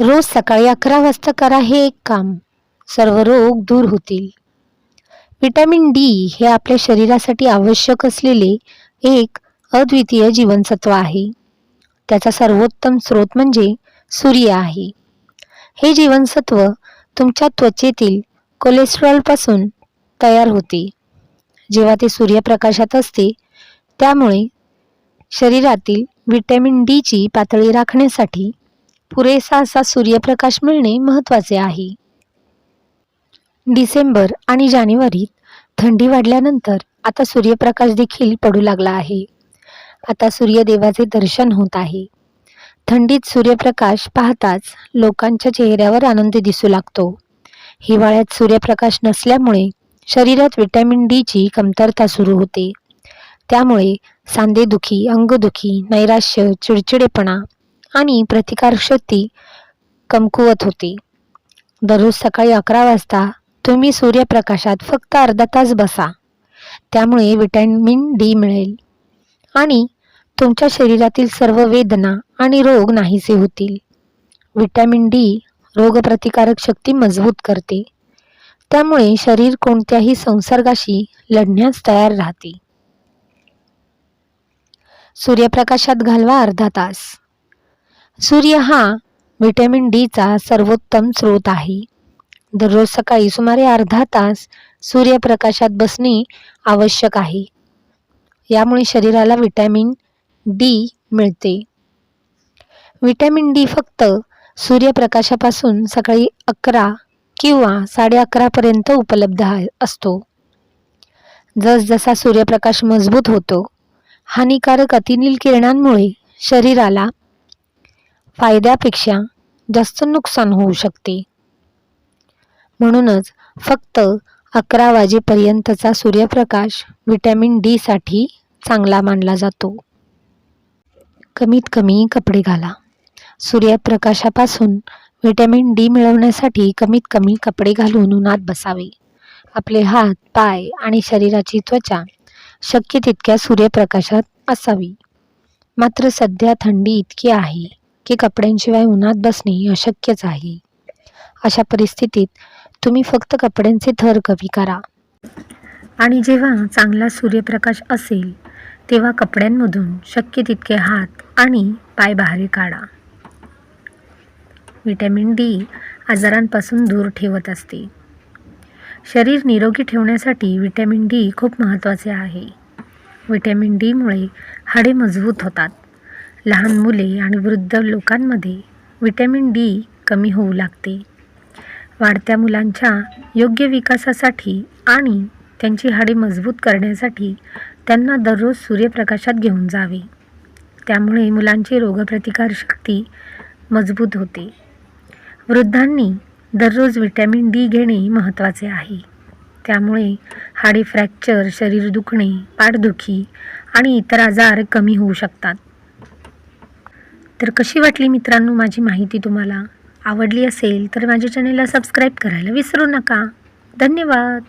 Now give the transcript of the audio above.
रोज सकाळी अकरा वाजता करा हे एक काम. सर्व रोग दूर होतील. विटॅमिन डी हे आपल्या शरीरासाठी आवश्यक असलेले एक अद्वितीय जीवनसत्व आहे. त्याचा सर्वोत्तम स्रोत म्हणजे सूर्य आहे. हे जीवनसत्व तुमच्या त्वचेतील कोलेस्ट्रॉलपासून तयार होते. जेव्हा ते सूर्यप्रकाशात असते त्यामुळे शरीरातील व्हिटॅमिन डीची पातळी राखण्यासाठी पुरेसा असा सूर्यप्रकाश मिळणे महत्त्वाचे आहे. डिसेंबर आणि जानेवारीत थंडी वाढल्यानंतर आता सूर्यप्रकाश देखील पडू लागला आहे. आता सूर्यदेवाचे दर्शन होत आहे. थंडीत सूर्यप्रकाश पाहताच लोकांच्या चेहऱ्यावर आनंद दिसू लागतो. हिवाळ्यात सूर्यप्रकाश नसल्यामुळे शरीरात विटॅमिन डीची कमतरता सुरू होते. त्यामुळे सांधेदुखी अंगदुखी नैराश्य चिडचिडेपणा आणि प्रतिकारशक्ती कमकुवत होते. दररोज सकाळी अकरा वाजता तुम्ही सूर्यप्रकाशात फक्त अर्धा तास बसा. त्यामुळे विटॅमिन डी मिळेल. आणि तुमच्या शरीरातील सर्व वेदना आणि रोग नाहीसे होतील. विटॅमिन डी रोगप्रतिकारक शक्ती मजबूत करते. त्यामुळे शरीर कोणत्याही संसर्गाशी लढण्यास तयार राहते. सूर्यप्रकाशात घालवा अर्धा तास. सूर्य हा व्हिटॅमिन डीचा सर्वोत्तम स्रोत आहे. दररोज सकाळी सुमारे अर्धा तास सूर्यप्रकाशात बसणे आवश्यक आहे. यामुळे शरीराला व्हिटॅमिन डी मिळते. व्हिटॅमिन डी फक्त सूर्यप्रकाशापासून सकाळी अकरा किंवा साडे अकरापर्यंत उपलब्ध असतो. जसजसा सूर्यप्रकाश मजबूत होतो हानिकारक अतिनील किरणांमुळे शरीराला फायद्यापेक्षा जास्त नुकसान होऊ शकते. म्हणूनच फक्त अकरा वाजेपर्यंतचा सूर्यप्रकाश व्हिटॅमिन डीसाठी चांगला मानला जातो. कमीत कमी कपडे घाला. सूर्यप्रकाशापासून व्हिटॅमिन डी मिळवण्यासाठी कमीत कमी कपडे घालून उन्हात बसावे. आपले हात पाय आणि शरीराची त्वचा शक्य तितक्या सूर्यप्रकाशात असावी. मात्र सध्या थंडी इतकी आहे. की कपड्यांशिवाय उन्हात बसणे अशक्यच आहे. अशा परिस्थितीत तुम्ही फक्त कपड्यांचे थर कमी करा. आणि जेव्हा चांगला सूर्यप्रकाश असेल तेव्हा कपड्यांमधून शक्य तितके हात आणि पाय बाहेर काढा. विटॅमिन डी आजारांपासून दूर ठेवत असते. शरीर निरोगी ठेवण्यासाठी विटॅमिन डी खूप महत्त्वाचे आहे. विटॅमिन डीमुळे हाडे मजबूत होतात. लहान मुले आणि वृद्ध लोकांमध्ये विटॅमिन डी कमी होऊ लागते. वाढत्या मुलांच्या योग्य विकासासाठी आणि त्यांची हाडे मजबूत करण्यासाठी त्यांना दररोज सूर्यप्रकाशात घेऊन जावे. त्यामुळे मुलांची रोगप्रतिकारशक्ती मजबूत होते. वृद्धांनी दररोज विटॅमिन डी घेणे महत्त्वाचे आहे. त्यामुळे हाडे फ्रॅक्चर शरीर दुखणे पाठदुखी आणि इतर आजार कमी होऊ शकतात. तर कशी वाटली मित्रांनो माझी माहिती तुम्हाला? आवडली असेल तर माझ्या चॅनेलला सबस्क्राईब करायला विसरू नका. धन्यवाद.